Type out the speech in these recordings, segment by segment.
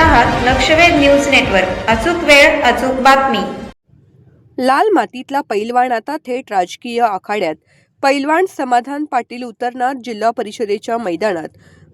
आहात लक्षवेध news network. अचूक वेळ अचूक बातमी. लाल मातीतला पैलवान आता थेट राजकीय आखाड्यात. पैलवान समाधान पाटील उतरणार जिल्हा परिषदेच्या मैदानात.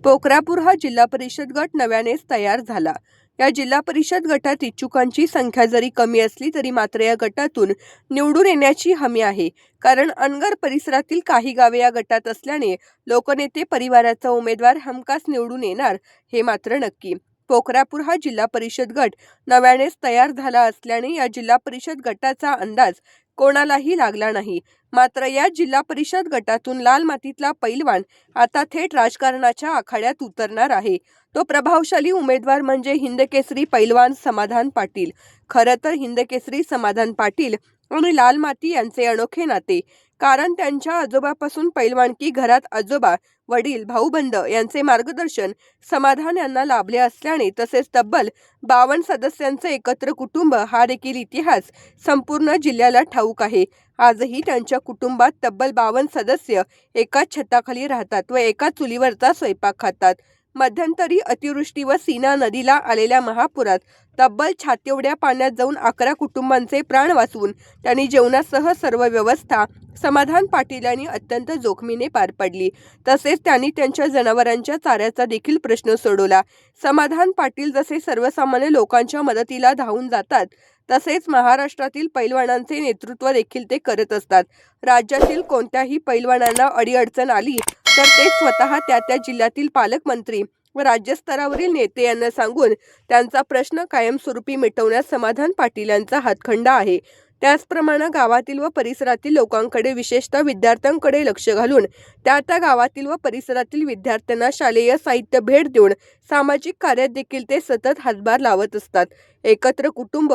पोखरापूर हा जिल्हा परिषद गट नव्यानेच तयार झाला. या जिल्हा परिषद गटात इच्छुकांची संख्या जरी कमी असली तरी मात्र या गटातून निवडून येण्याची हमी आहे. कारण अनगर परिसरातील काही गावे या गटात असल्याने लोकनेते परिवाराचा उमेदवार हमखास निवडून येणार हे मात्र नक्की. पोखरापूर हा जिल्हा परिषद गट नव्यानेच तयार झाला असल्याने या जिल्हा परिषद गटाचा अंदाज कोणालाही लागला नाही. मात्र या जिल्हा परिषद गटातून लाल मातीतला पैलवान आता थेट राजकारणाच्या आखाड्यात उतरणार आहे. तो प्रभावशाली उमेदवार म्हणजे हिंदकेसरी पैलवान समाधान पाटील. खरं तर हिंदकेसरी समाधान पाटील आणि लाल माती यांचे अनोखे नाते. कारण त्यांच्या आजोबापासून पैलवानकी घरात आजोबा वडील भाऊबंद यांचे मार्गदर्शन समाधान यांना लाभले असल्याने तसेच तब्बल बावन्न सदस्यांचे एकत्र कुटुंब हा देखील इतिहास संपूर्ण जिल्ह्याला ठाऊक आहे. आजही त्यांच्या कुटुंबात तब्बल बावन्न सदस्य एकाच छताखाली राहतात व एका चुलीवरचा स्वयंपाक खातात. मध्यंतरी अतिवृष्टी व सीना नदीला आलेल्या महापुरात तब्बल छातेवड्या पाण्यात जाऊन अकरा कुटुंबांचे प्राण वाचवून त्यांनी जेवणासह सर्व व्यवस्था समाधान पाटील यांनी अत्यंत जोखमीने पार पडली. तसेच त्यांनी त्यांच्या जनावरांच्या चाऱ्याचा देखील प्रश्न सोडवला. समाधान पाटील जसे सर्वसामान्य लोकांच्या मदतीला धावून जातात तसेच महाराष्ट्रातील पैलवानांचे नेतृत्व देखील ते करत असतात. राज्यातील कोणत्याही पैलवानांना अडीअडचण आली तर ते स्वतः त्या त्या जिल्ह्यातील पालकमंत्री व राज्यस्तरावरील नेते यांना सांगून त्यांचा प्रश्न कायमस्वरूपी मिटवण्यास समाधान पाटील यांचा हातखंडा आहे. त्याचप्रमाणे गावातील व परिसरातील लोकांकडे विशेषतः विद्यार्थ्यांकडे लक्ष घालून त्या त्या गावातील व परिसरातील विद्यार्थ्यांना शालेय साहित्य भेट देऊन सामाजिक कार्यात देखील ते सतत हातभार लावत असतात. एकत्र कुटुंब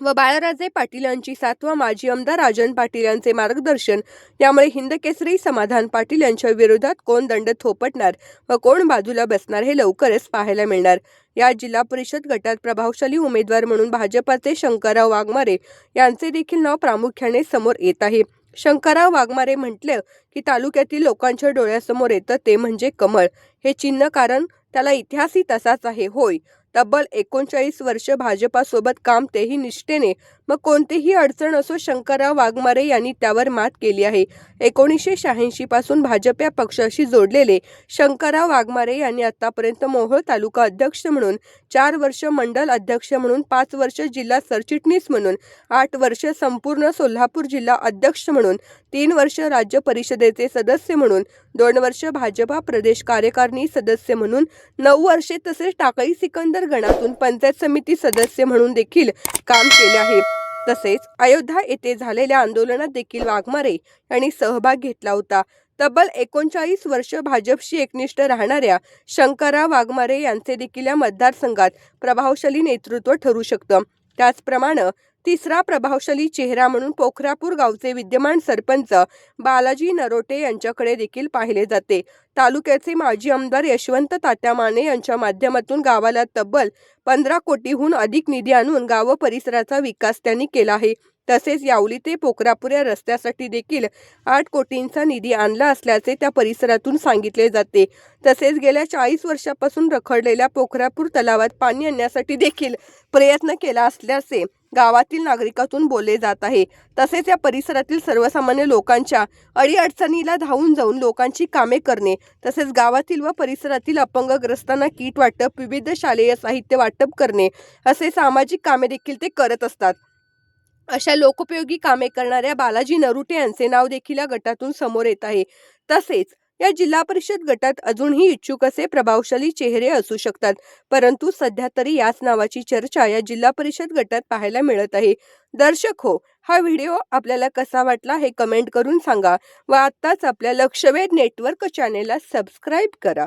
व बाळाराजे पाटील यांची साथ व माजी आमदार राजन पाटील यांचे मार्गदर्शन. यामुळे हिंदकेसरी समाधान पाटील यांच्या विरोधात कोण दंड थोपटणार व कोण बाजूला बसणार हे लवकरच पाहायला मिळणार. या जिल्हा परिषद गटात प्रभावशाली उमेदवार म्हणून भाजपाचे शंकरराव वाघमारे यांचे देखील नाव प्रामुख्याने समोर येत आहे. शंकरराव वाघमारे म्हटलं की तालुक्यातील लोकांच्या डोळ्यासमोर येतं ते म्हणजे कमळ. हे चिन्ह कारण त्याला इतिहासही तसाच आहे होय. तब्बल एकोणचाळीस वर्ष भाजपासोबत काम तेही निष्ठेने मग कोणतीही अडचण असो शंकरराव वाघमारे यांनी त्यावर मात केली आहे. एकोणीसशे शहाऐंशी पासून भाजप या पक्षाशी जोडलेले शंकरराव वाघमारे यांनी आतापर्यंत मोहोळ तालुका अध्यक्ष म्हणून चार वर्ष मंडल अध्यक्ष म्हणून पाच वर्ष जिल्हा सरचिटणीस म्हणून आठ वर्ष संपूर्ण सोलापूर जिल्हा अध्यक्ष म्हणून तीन वर्ष राज्य परिषदेचे सदस्य म्हणून दोन वर्ष भाजपा प्रदेश कार्यकारिणी सदस्य म्हणून नऊ वर्षे तसेच टाकळी सिकंदर गणातून पंचायत समिती सदस्य म्हणून देखील काम केले आहे. तसेच अयोध्या येथे झालेल्या आंदोलनात देखील वाघमारे यांनी सहभाग घेतला होता. तब्बल एकोणचाळीस वर्ष भाजपशी एकनिष्ठ राहणाऱ्या शंकरराव वाघमारे यांचे देखील या मतदारसंघात प्रभावशाली नेतृत्व ठरू शकतं. त्याचप्रमाणे तिसरा प्रभावशाली चेहरा म्हणून पोखरापूर गावचे विद्यमान सरपंच बालाजी नरोटे यांच्याकडे देखील पाहिले जाते. तालुक्याचे माजी आमदार यशवंत तात्या माने यांच्या माध्यमातून गावाला तब्बल पंधरा कोटीहून अधिक निधी आणून गाव परिसराचा विकास त्यांनी केला आहे. तसेच यावली ते पोखरापूर या रस्त्यासाठी देखील आठ कोटींचा निधी आणला असल्याचे त्या परिसरातून सांगितले जाते. तसेच गेल्या चाळीस वर्षापासून रखडलेल्या पोखरापूर तलावात पाणी आणण्यासाठी देखील प्रयत्न केला असल्याचे गावातील नागरिकातून बोलले जात आहे. तसेच या परिसरातील सर्वसामान्य लोकांच्या अडीअडचणीला धावून जाऊन लोकांची कामे करणे तसेच गावातील व परिसरातील अपंगग्रस्तांना किट वाटप विविध शालेय साहित्य वाटप करणे असे सामाजिक कामे देखील ते करत असतात. अशा लोकोपयोगी कामे करणाऱ्या बालाजी नरुटे यांचे नाव देखील या गटातून समोर येत आहे. तसेच या जिल्हा परिषद गटात अजूनही इच्छुक असे प्रभावशाली चेहरे असू शकतात. परंतु सध्या तरी याच नावाची चर्चा या जिल्हा परिषद गटात पाहायला मिळत आहे. दर्शक हो हा व्हिडिओ आपल्याला कसा वाटला हे कमेंट करून सांगा व आत्ताच आपल्या लक्षवेध नेटवर्क चॅनेलला सबस्क्राईब करा.